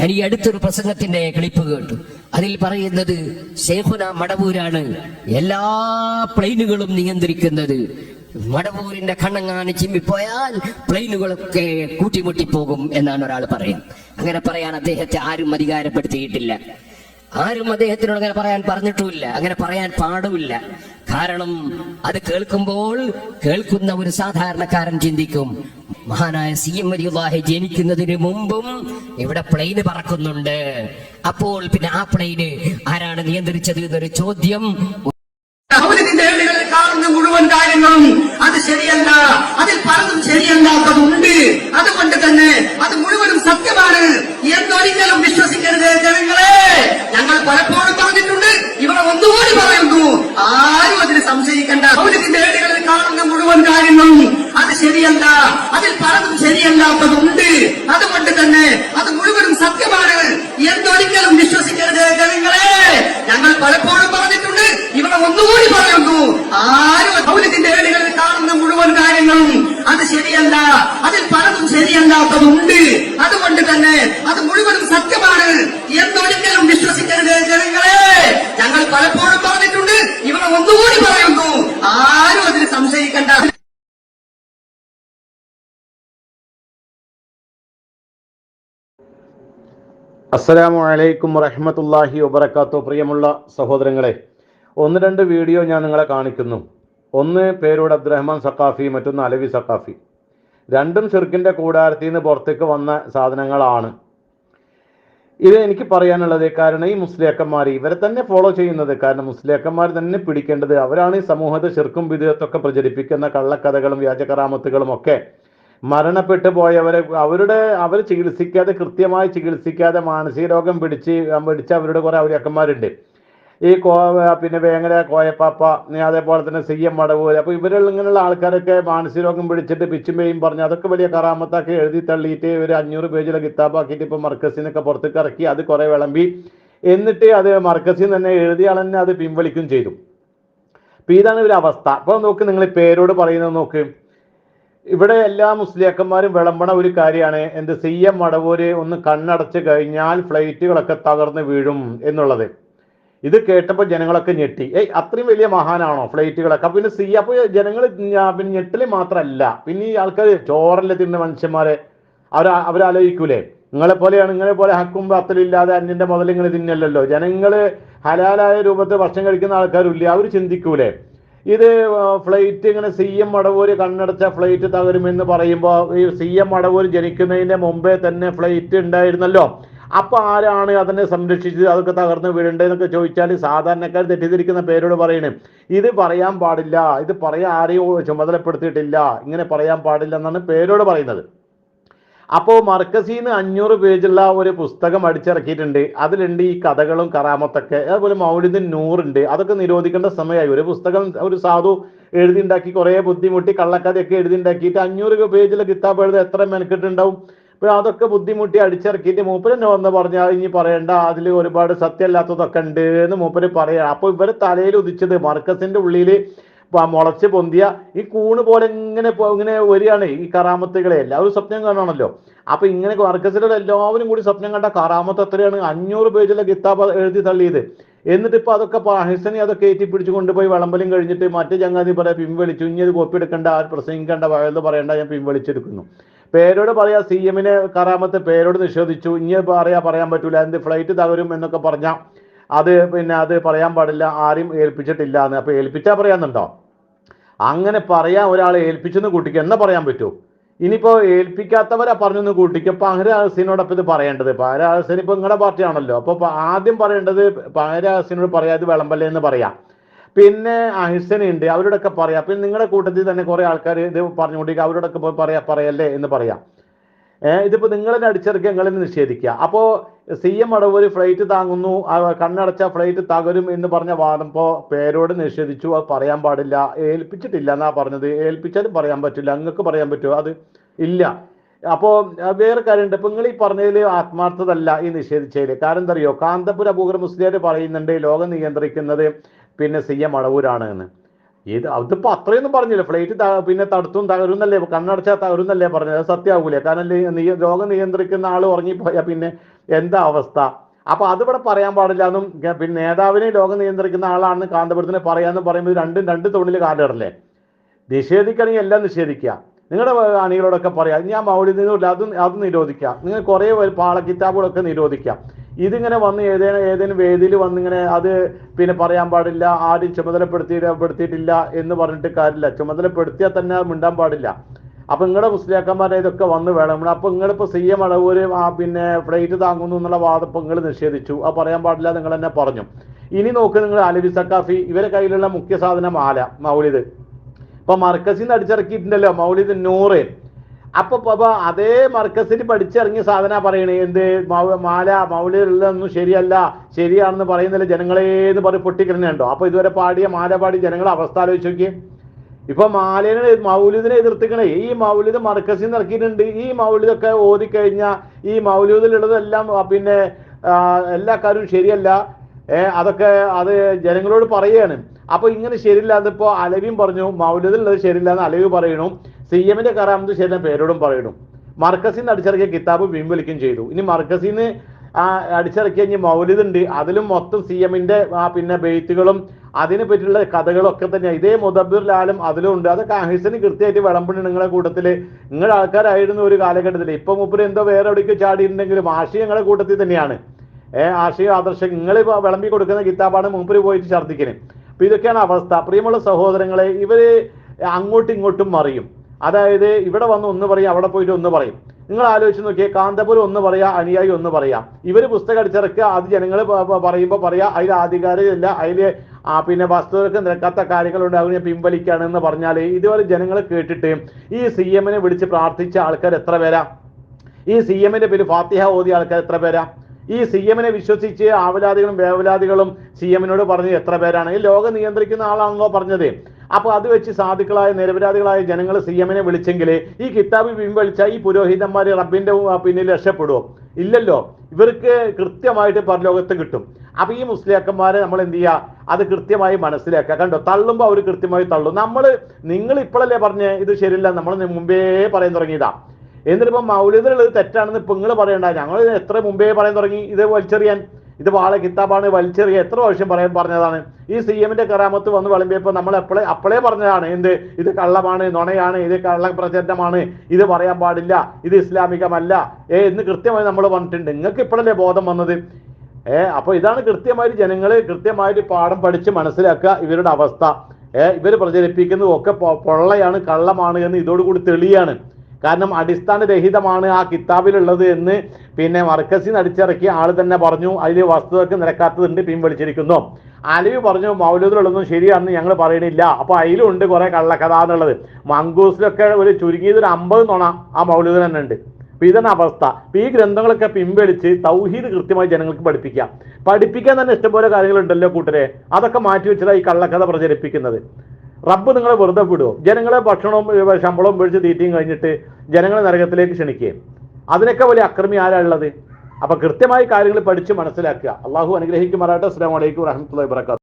ഞാൻ ഈ അടുത്തൊരു പ്രസംഗത്തിന്റെ ക്ലിപ്പ് കേട്ടു. അതിൽ പറയുന്നത് സേഹുന മടവൂരാണ് എല്ലാ പ്ലെയിനുകളും നിയന്ത്രിക്കുന്നത്. മടവൂരിന്റെ കണ്ണങ്ങാണ് ചിമ്മിപ്പോയാൽ പ്ലെയിനുകളൊക്കെ കൂട്ടിമുട്ടിപ്പോകും എന്നാണ് ഒരാൾ പറയുന്നത്. അങ്ങനെ പറയാൻ അദ്ദേഹത്തെ ആരും അധികാരപ്പെടുത്തിയിട്ടില്ല. ആരും അദ്ദേഹത്തിനോട് അങ്ങനെ പറയാൻ പറഞ്ഞിട്ടുമില്ല. അങ്ങനെ പറയാൻ പാടുമില്ല. കാരണം അത് കേൾക്കുമ്പോൾ കേൾക്കുന്ന ഒരു സാധാരണക്കാരൻ ചിന്തിക്കും മഹാനായ സി എം വലിയുള്ളാഹി ജനിക്കുന്നതിന് മുമ്പും ഇവിടെ പ്ലെയിന് പറക്കുന്നുണ്ട്. അപ്പോൾ പിന്നെ ആ പ്ലെയിന് ആരാണ് നിയന്ത്രിച്ചത് എന്നൊരു ചോദ്യം മുഴുവൻ കാര്യങ്ങളും അത് ശരിയല്ല. അതിൽ പലതും ശരിയല്ലാത്തതുണ്ട് അതുകൊണ്ട് തന്നെ അത് മുഴുവനും സത്യമാണ് എന്നൊരിക്കലും വിശ്വസിക്കരുത് ജനങ്ങളെ ഞങ്ങൾ പലപ്പോഴും പറഞ്ഞിട്ടുണ്ട് ഇവിടെ ഒന്നുകൂടി പറയുന്നു ആരും അതിന് സംശയിക്കണ്ട അവരിന്റെ ഏടുകളിൽ കാണുന്ന മുഴുവൻ കാര്യങ്ങളും അത് ശരിയല്ല അതിൽ പലതും ശരിയല്ലാത്തതുണ്ട് അതുകൊണ്ട് തന്നെ അത് മുഴുവനും സത്യമാണ് എന്നൊരിക്കലും വിശ്വസിക്കരുത് ജനങ്ങളെ ഞങ്ങൾ പലപ്പോഴും പറഞ്ഞിട്ടുണ്ട് ഇവിടെ ഒന്നുകൂടി പറയുന്നു ആരും പൗരത്തിന്റെ ഏടുകളിൽ കാണുന്ന മുഴുവൻ കാര്യങ്ങളും അത് ശരിയല്ല. അതിൽ പലതും ശരിയല്ലാത്തതുണ്ട്. അതുകൊണ്ട് തന്നെ അത് മുഴുവനും സത്യമാണ് എന്നൊരിക്കലും വിശ്വസിക്കരുത് ജനങ്ങളെ. ഞങ്ങൾ പലപ്പോഴും പറഞ്ഞിട്ടുണ്ട്. ഇവിടെ ഒന്നുകൂടി പറയുന്നു. ആരും അതിന് സംശയിക്കണ്ട. അസ്സലാമു അലൈക്കും വറഹമത്തല്ലാഹി വബർക്കാത്തു പ്രിയമുള്ള സഹോദരങ്ങളെ ഒന്ന് രണ്ട് വീഡിയോ ഞാൻ നിങ്ങളെ കാണിക്കുന്നു. ഒന്ന് പേരൂട് അബ്ദുറഹ്മാൻ സക്കാഫി മറ്റൊന്ന് അലവി സക്കാഫി രണ്ടും ഷിർക്കിന്റെ കൂടാരത്തിൽ നിന്ന് പുറത്തേക്ക് വന്ന സാധനങ്ങളാണ്. ഇത് എനിക്ക് പറയാനുള്ളത് കാരണം ഈ മുസ്ലിയാക്കന്മാർ ഇവരെ തന്നെ ഫോളോ ചെയ്യുന്നത്. കാരണം മുസ്ലിയാക്കന്മാർ തന്നെ പിടിക്കേണ്ടത് അവരാണ് ഈ സമൂഹത്തെ ഷിർക്കും വിധത്തൊക്കെ പ്രചരിപ്പിക്കുന്ന കള്ളക്കഥകളും വ്യാജകറാമത്തുകളും ഒക്കെ. മരണപ്പെട്ടു പോയവരെ അവരുടെ അവർ ചികിത്സിക്കാതെ കൃത്യമായി ചികിത്സിക്കാതെ മാനസിക രോഗം പിടിച്ച് പിടിച്ച അവരുടെ കുറെ അവരക്കന്മാരുണ്ട് ഈ കോ പിന്നെ വേങ്ങര കോയപ്പാപ്പ അതേപോലെ തന്നെ സി എം മടവൂര്. അപ്പൊ ഇവരിൽ ഇങ്ങനെയുള്ള ആൾക്കാരൊക്കെ മാനസിക രോഗം പിടിച്ചിട്ട് പിച്ചുമേയും പറഞ്ഞ് അതൊക്കെ വലിയ കറാമത്താക്കി എഴുതി തള്ളിയിട്ട് ഒരു അഞ്ഞൂറ് പേജിലെ കിതാബാക്കിയിട്ട് ഇപ്പൊ മർക്കസിനൊക്കെ പുറത്തേക്ക് ഇറക്കി അത് കുറേ വിളമ്പി. എന്നിട്ട് അത് മർക്കസിൽ തന്നെ എഴുതിയ ആൾ തന്നെ അത് പിൻവലിക്കും ചെയ്തു. അപ്പൊ ഇതാണ് ഒരു അവസ്ഥ. അപ്പോൾ നോക്ക് നിങ്ങൾ പേരോട് പറയുന്നത് നോക്ക്. ഇവിടെ എല്ലാ മുസ്ലിയാക്കന്മാരും വിളമ്പണ ഒരു കാര്യമാണ്. എന്ത് സി എം മടവൂര് ഒന്ന് കണ്ണടച്ച് കഴിഞ്ഞാൽ ഫ്ലൈറ്റുകളൊക്കെ തകർന്ന് വീഴും എന്നുള്ളത്. ഇത് കേട്ടപ്പോൾ ജനങ്ങളൊക്കെ ഞെട്ടി. ഏയ് അത്രയും വലിയ മഹാനാണോ ഫ്ലൈറ്റുകളൊക്കെ? പിന്നെ സി അപ്പൊ ജനങ്ങൾ പിന്നെ ഞെട്ടൽ മാത്രമല്ല പിന്നെ ഈ ആൾക്കാർ ചോറല്ലേ തിന്ന മനുഷ്യന്മാരെ അവർ അവരാലോചിക്കൂലേ? നിങ്ങളെ പോലെയാണ് നിങ്ങളെ പോലെ ഹക്കും പത്തലില്ലാതെ അന്യന്റെ മുതൽ നിങ്ങൾ തിന്നല്ലല്ലോ. ജനങ്ങൾ ഹലാലായ രൂപത്തിൽ ഭക്ഷണം കഴിക്കുന്ന ആൾക്കാരില്ല അവർ ചിന്തിക്കൂലേ? ഇത് ഫ്ലൈറ്റ് ഇങ്ങനെ സി എം മടവൂര് കണ്ണടച്ച ഫ്ലൈറ്റ് തകരുമെന്ന് പറയുമ്പോൾ ഈ സി എം മടവൂര് ജനിക്കുന്നതിന്റെ മുമ്പേ തന്നെ ഫ്ലൈറ്റ് ഉണ്ടായിരുന്നല്ലോ. അപ്പൊ ആരാണ് അതിനെ സംരക്ഷിച്ചത്? അതൊക്കെ തകർന്ന് വീഴേണ്ടതെന്നൊക്കെ ചോദിച്ചാൽ സാധാരണക്കാർ തെറ്റിദ്ധരിക്കുന്ന പേരോട് പറയണേ. ഇത് പറയാൻ പാടില്ല. ഇത് പറയാൻ ആരെയും ചുമതലപ്പെടുത്തിയിട്ടില്ല. ഇങ്ങനെ പറയാൻ പാടില്ല എന്നാണ് പേരോട് പറയുന്നത്. അപ്പോൾ മർക്കസീന്ന് അഞ്ഞൂറ് പേജുള്ള ഒരു പുസ്തകം അടിച്ചിറക്കിയിട്ടുണ്ട്. അതിലുണ്ട് ഈ കഥകളും കറാമത്തൊക്കെ. അതുപോലെ മൗലിദിൻ നൂറുണ്ട്. അതൊക്കെ നിരോധിക്കേണ്ട സമയമായി. ഒരു പുസ്തകം ഒരു സാധു എഴുതി ഉണ്ടാക്കി കുറേ ബുദ്ധിമുട്ടി കള്ളക്കഥയൊക്കെ എഴുതി ഉണ്ടാക്കിയിട്ട് അഞ്ഞൂറ് പേജിലെ കിതാബ് എഴുതി എത്ര മെനക്കെട്ടുണ്ടാവും? അപ്പോൾ അതൊക്കെ ബുദ്ധിമുട്ടി അടിച്ചിറക്കിയിട്ട് മൂപ്പര് വന്ന് പറഞ്ഞാൽ ഇനി പറയണ്ട അതിൽ ഒരുപാട് സത്യമല്ലാത്തതൊക്കെ ഉണ്ട് എന്ന് മൂപ്പര് പറയാം അപ്പോൾ ഇവർ തലയിൽ ഉദിച്ചത് മർക്കസിന്റെ ഉള്ളിൽ മുളച്ച് പൊന്തിയ ഈ കൂണ് പോലെ ഇങ്ങനെ ഇങ്ങനെ വരികയാണ് ഈ കറാമത്തുകളെ. എല്ലാവരും സ്വപ്നം കാണണമല്ലോ അപ്പൊ ഇങ്ങനെ വർക്കസിലുള്ള എല്ലാവരും കൂടി സ്വപ്നം കണ്ട കറാമത്ത് എത്രയാണ്? അഞ്ഞൂറ് പേജിലെ കിതാബ് എഴുതി തള്ളിയത്. എന്നിട്ട് ഇപ്പൊ അതൊക്കെ ഹിസനി അതൊക്കെ ഏറ്റി പിടിച്ചു കൊണ്ടുപോയി വിളമ്പലും കഴിഞ്ഞിട്ട് മറ്റു ചങ്ങാതി പറയാം പിൻവലിച്ചു. ഇനി അത് കോപ്പി എടുക്കേണ്ട ആ പ്രസംഗിക്കേണ്ട വയൽ പറയണ്ട ഞാൻ പിൻവലിച്ചെടുക്കുന്നു. പേരോട് പറയാ സി എമ്മിന് കറാമത്ത് പേരോട് നിഷേധിച്ചു. ഇനി പറയാ പറയാൻ പറ്റൂല. എന്ത് ഫ്ലൈറ്റ് തകരും എന്നൊക്കെ പറഞ്ഞ അത് പിന്നെ അത് പറയാൻ പാടില്ല. ആരും ഏൽപ്പിച്ചിട്ടില്ല എന്ന്. അപ്പൊ ഏൽപ്പിച്ചാ പറയാന്നുണ്ടോ? അങ്ങനെ പറയാൻ ഒരാളെ ഏൽപ്പിച്ചെന്ന് കൂട്ടിക്ക്. എന്നാ പറയാൻ പറ്റൂ? ഇനിയിപ്പോ ഏൽപ്പിക്കാത്തവരാ പറഞ്ഞൊന്ന് കൂട്ടിക്ക്. പഹരാസിനോടൊപ്പം ഇത് പറയേണ്ടത്. പഹരാസിൻ ഇപ്പൊ നിങ്ങളുടെ പാർട്ടിയാണല്ലോ. അപ്പൊ പ- ആദ്യം പറയേണ്ടത് പഹരാസിനോട് പറയാതെ വിളമ്പല്ലേ എന്ന് പറയാം. പിന്നെ അഹിസനുണ്ട് അവരോടൊക്കെ പറയാം. പിന്നെ നിങ്ങളുടെ കൂട്ടത്തിൽ തന്നെ കുറെ ആൾക്കാർ ഇത് പറഞ്ഞുകൊണ്ടിരിക്കുക അവരോടൊക്കെ പറയാ പറയല്ലേ എന്ന് പറയാം. ഇതിപ്പോ നിങ്ങൾ തന്നെ അടിച്ചിറക്കി നിങ്ങൾ തന്നെ നിഷേധിക്കുക. അപ്പോ സി എം അടവൂര് ഫ്ലൈറ്റ് താങ്ങുന്നു കണ്ണടച്ച ഫ്ലൈറ്റ് തകരും എന്ന് പറഞ്ഞ വാദം ഇപ്പോ പേരോട് നിഷേധിച്ചു അത് പറയാൻ പാടില്ല. ഏൽപ്പിച്ചിട്ടില്ല എന്നാ പറഞ്ഞത്. ഏൽപ്പിച്ചാലും പറയാൻ പറ്റില്ല. അങ്ങക്ക് പറയാൻ പറ്റുമോ? അത് ഇല്ല. അപ്പോ വേറെ കാര്യമുണ്ട്. ഇപ്പൊ നിങ്ങൾ ഈ പറഞ്ഞതിൽ ആത്മാർത്ഥതല്ല ഈ നിഷേധിച്ചതിൽ കാരണം എന്താ അറിയോ? കാന്തപുര അബൂഖർ മുസ്ലിയാർ പറയുന്നുണ്ട് ലോകം നിയന്ത്രിക്കുന്നത് പിന്നെ സി എം അടവൂരാണ് എന്ന്. ഇത് അതിപ്പോ അത്രയൊന്നും പറഞ്ഞില്ല. ഫ്ലൈറ്റ് പിന്നെ തടുത്തും തകരുന്നല്ലേ? കണ്ണടച്ചാൽ തകരുന്നല്ലേ പറഞ്ഞത്? അത് സത്യമാകൂലേ കാരണം രോഗം നിയന്ത്രിക്കുന്ന ആൾ ഉറങ്ങിപ്പോയാൽ പിന്നെ എന്താ അവസ്ഥ? അപ്പൊ അതിവിടെ പറയാൻ പാടില്ല. എന്നും പിന്നെ നേതാവിനെ ലോകം നിയന്ത്രിക്കുന്ന ആളാണെന്ന് കാന്തപുരത്തിന് പറയാന്ന് പറയുമ്പോൾ രണ്ടും രണ്ട് തൊഴിൽ കാലിടല്ലേ നിഷേധിക്കണമെങ്കിൽ എല്ലാം നിഷേധിക്കുക. നിങ്ങളുടെ അണികളോടൊക്കെ പറയാം ഞാൻ മൗലിദിനില്ല അതും അത് നിരോധിക്കാം നിങ്ങൾ കുറേ പാളക്കിതാബുകളൊക്കെ പാള കിതാബുകളൊക്കെ നിരോധിക്കാം ഇതിങ്ങനെ വന്ന് ഏതേലും ഏതെങ്കിലും വേദിയിൽ വന്നിങ്ങനെ അത് പിന്നെ പറയാൻ പാടില്ല ആരും ചുമതലപ്പെടുത്തി പെടുത്തിയിട്ടില്ല എന്ന് പറഞ്ഞിട്ട് കാര്യമില്ല. ചുമതലപ്പെടുത്തിയാൽ തന്നെ മിണ്ടാൻ പാടില്ല. അപ്പൊ നിങ്ങളുടെ മുസ്ലിയാക്കന്മാരെ ഇതൊക്കെ വന്ന് വേണം. അപ്പൊ നിങ്ങളിപ്പോ സി എം അടവൂര് പിന്നെ ഫ്ലൈറ്റ് താങ്ങുന്നു എന്നുള്ള വാദം ഇപ്പൊ നിങ്ങൾ നിഷേധിച്ചു. ആ പറയാൻ പാടില്ല നിങ്ങൾ തന്നെ പറഞ്ഞു. ഇനി നോക്ക് നിങ്ങൾ അലവി സക്കാഫി ഇവരെ കയ്യിലുള്ള മുഖ്യ സാധനം ആല മൗലിദ്. ഇപ്പൊ മർക്കസിന്ന് അടിച്ചിറക്കിയിട്ടുണ്ടല്ലോ മൗലിദ് നൂറ്. അപ്പൊ അപ്പൊ അതേ മർക്കസിൽ പഠിച്ചിറങ്ങിയ സാധന പറയണേ. എന്ത്? മാല മൗലൊന്നും ശരിയല്ല. ശരിയാണെന്ന് പറയുന്നില്ല. ജനങ്ങളെ എന്ന് പറഞ്ഞ് പൊട്ടിക്കിടന്നുണ്ടോ അപ്പൊ ഇതുവരെ പാടിയ മാല പാടി ജനങ്ങളെ അവസ്ഥ ആലോചിച്ച് നോക്കിയേ. ഇപ്പൊ മാലിനെ മൗലിദിനെ എതിർത്തിക്കണേ. ഈ മൗലിദ് മർക്കസിൽ നിന്ന് ഇറക്കിയിട്ടുണ്ട്. ഈ മൗലിദൊക്കെ ഓതിക്കഴിഞ്ഞാൽ ഈ മൗലിദിലുള്ളതെല്ലാം പിന്നെ എല്ലാ കാര്യവും ശരിയല്ല. അതൊക്കെ അത് ജനങ്ങളോട് പറയുകയാണ് അപ്പൊ ഇങ്ങനെ ശരിയില്ലാതിപ്പോ അലവിയും പറഞ്ഞു മൗലിദിലുള്ളത് ശരിയില്ല എന്ന് അലവി പറയണു. സി എമ്മിന്റെ കറാമത്ത് ശരി പേരോടും പറയണം. മർക്കസിൽ അടിച്ചിറക്കിയ കിതാബ് പിൻവലിക്കുകയും ചെയ്തു. ഇനി മർക്കസിൽ ആ അടിച്ചിറക്കിയ ഇനി മൗലിദ് ഉണ്ട്. അതിലും മൊത്തം സി എമ്മിന്റെ ആ പിന്നെ ബെയ്ത്തുകളും അതിനെ പറ്റിയുള്ള കഥകളൊക്കെ തന്നെ ഇതേ മുദബിർ ലാലും അതിലും ഉണ്ട്. അതൊക്കെ അഹിസിന് കൃത്യമായിട്ട് വിളമ്പുണ്ട് നിങ്ങളുടെ കൂട്ടത്തിൽ. നിങ്ങളുടെ ആൾക്കാരായിരുന്നു ഒരു കാലഘട്ടത്തിൽ ഇപ്പൊ മുപ്പര് എന്തോ വേറെ എവിടേക്ക് ചാടിയിട്ടുണ്ടെങ്കിലും ആശയം നിങ്ങളുടെ കൂട്ടത്തിൽ തന്നെയാണ്. ഏഹ് ആശയ ആദർശം. നിങ്ങൾ വിളമ്പി കൊടുക്കുന്ന കിതാബാണ് മൂപ്പര് പോയിട്ട് ഛർദ്ദിക്കുന്നത് അപ്പൊ ഇതൊക്കെയാണ് അവസ്ഥ. പ്രിയമുള്ള സഹോദരങ്ങളെ ഇവർ അങ്ങോട്ടും ഇങ്ങോട്ടും മറിയും. അതായത് ഇവിടെ വന്ന് ഒന്ന് പറയും അവിടെ പോയിട്ട് ഒന്ന് പറയും. നിങ്ങൾ ആലോചിച്ച് നോക്കിയേ കാന്തപുരം ഒന്ന് പറയാ അനുയായി ഒന്ന് പറയാ. ഇവർ പുസ്തകം അടിച്ചിറക്കുക അത് ജനങ്ങൾ പറയുമ്പോൾ പറയാ അതിൽ ആധികാരികമില്ല അതിൽ പിന്നെ വസ്തുതകൾക്ക് നിരക്കാത്ത കാര്യങ്ങളുണ്ട് അതിനെ പിൻവലിക്കുകയാണ് എന്ന് പറഞ്ഞാൽ ഇതുവരെ ജനങ്ങൾ കേട്ടിട്ട് ഈ സി എമ്മിനെ വിളിച്ച് പ്രാർത്ഥിച്ച ആൾക്കാർ എത്ര പേരാ? ഈ സി എമ്മിന്റെ പേര് ഫാത്തിഹ ഓതിയ ആൾക്കാർ എത്ര പേരാ? ഈ സി എമ്മിനെ വിശ്വസിച്ച് ആവലാദികളും വേവലാദികളും സി എമ്മിനോട് പറഞ്ഞത് എത്ര പേരാണ്? ഈ ലോകം നിയന്ത്രിക്കുന്ന ആളാണല്ലോ പറഞ്ഞത്. അപ്പൊ അത് വെച്ച് സാധുക്കളായ നിരപരാധികളായ ജനങ്ങൾ സി എമ്മിനെ വിളിച്ചെങ്കിൽ ഈ കിതാബ് പിൻവലിച്ച ഈ പുരോഹിതന്മാര് റബ്ബിന്റെ പിന്നിൽ രക്ഷപ്പെടുവോ? ഇല്ലല്ലോ. ഇവർക്ക് കൃത്യമായിട്ട് പരലോകത്ത് കിട്ടും. അപ്പൊ ഈ മുസ്ലിയാക്കന്മാരെ നമ്മൾ എന്ത് ചെയ്യുക അത് കൃത്യമായി മനസ്സിലാക്കുക. കണ്ടോ? തള്ളുമ്പോൾ അവർ കൃത്യമായി തള്ളും. നമ്മൾ നിങ്ങൾ ഇപ്പോഴല്ലേ പറഞ്ഞേ ഇത് ശരിയല്ല നമ്മൾ മുമ്പേ പറയാൻ തുടങ്ങിയതാ. എന്നിട്ടിപ്പോ മൗലിദിലുള്ളത് തെറ്റാണെന്ന് ഇപ്പൊ നിങ്ങൾ പറയണ്ട. ഞങ്ങൾ എത്ര മുമ്പേ പറയാൻ തുടങ്ങി? ഇത് വലിച്ചെറിയാൻ. ഇത് വാളെ കിതാബാണ് വലിച്ചെറിയ എത്ര പ്രാവശ്യം പറയാൻ പറഞ്ഞതാണ്. ഈ സി എമ്മിന്റെ കറാമത്ത് വന്ന് വിളമ്പിയപ്പോൾ നമ്മൾ എപ്പോഴേ അപ്പോഴേ പറഞ്ഞതാണ്. എന്ത്? ഇത് കള്ളമാണ് നുണയാണ് ഇത് കള്ള പ്രചരണമാണ്. ഇത് പറയാൻ പാടില്ല. ഇത് ഇസ്ലാമികമല്ല. ഏ എന്ന് കൃത്യമായി നമ്മൾ പറഞ്ഞിട്ടുണ്ട്. നിങ്ങൾക്ക് ഇപ്പോഴല്ലേ ബോധം വന്നത്? ഏ അപ്പൊ ഇതാണ് കൃത്യമായിട്ട് ജനങ്ങൾ കൃത്യമായിട്ട് പാഠം പഠിച്ച് മനസ്സിലാക്കുക ഇവരുടെ അവസ്ഥ. ഏ ഇവർ പ്രചരിപ്പിക്കുന്നത് ഒക്കെ പൊള്ളയാണ് കള്ളമാണ് എന്ന് ഇതോടുകൂടി തെളിയാണ്. കാരണം അടിസ്ഥാനരഹിതമാണ് ആ കിതാബിലുള്ളത് എന്ന് പിന്നെ മർക്കസിൽ അടിച്ചിറക്കി ആൾ തന്നെ പറഞ്ഞു. അതിൽ വസ്തുതക്ക് നിരക്കാത്തതുണ്ട് പിൻവലിച്ചിരിക്കുന്നു അലവി പറഞ്ഞു മൗലൂദിലുള്ളതൊന്നും ശരിയാണെന്ന് ഞങ്ങൾ പറയണില്ല. അപ്പൊ അതിലുണ്ട് കുറെ കള്ളക്കഥ എന്നുള്ളത്. മങ്കൂസിലൊക്കെ ഒരു ചുരുങ്ങിയത് ഒരു അമ്പത് നുണ ആ മൗലൂദിൽ തന്നെ ഉണ്ട്. ഇതാണ് അവസ്ഥ. ഈ ഗ്രന്ഥങ്ങളൊക്കെ പിൻവലിച്ച് തൗഹീദ് കൃത്യമായി ജനങ്ങൾക്ക് പഠിപ്പിക്കാം പഠിപ്പിക്കാൻ തന്നെ ഇഷ്ടംപോലെ കാര്യങ്ങളുണ്ടല്ലോ കൂട്ടരെ. അതൊക്കെ മാറ്റി വെച്ചതാണ് ഈ കള്ളക്കഥ പ്രചരിപ്പിക്കുന്നത്. റബ്ബ് നിങ്ങളെ വെറുതെ വിടുമോ ജനങ്ങളെ ഭക്ഷണവും ശമ്പളവും മേടിച്ച് തീറ്റയും കഴിഞ്ഞിട്ട് ജനങ്ങളെ നരകത്തിലേക്ക് ക്ഷണിക്കുകയും. അതിനൊക്കെ വലിയ അക്രമി ആരാ ഉള്ളത്? അപ്പൊ കൃത്യമായി കാര്യങ്ങൾ പഠിച്ച് മനസ്സിലാക്കുക. അള്ളാഹു അനുഗ്രഹിക്കുമാറാട്ടെ അസ്സാം വലൈക്കും വരഹമുല്ലാ വാത്തു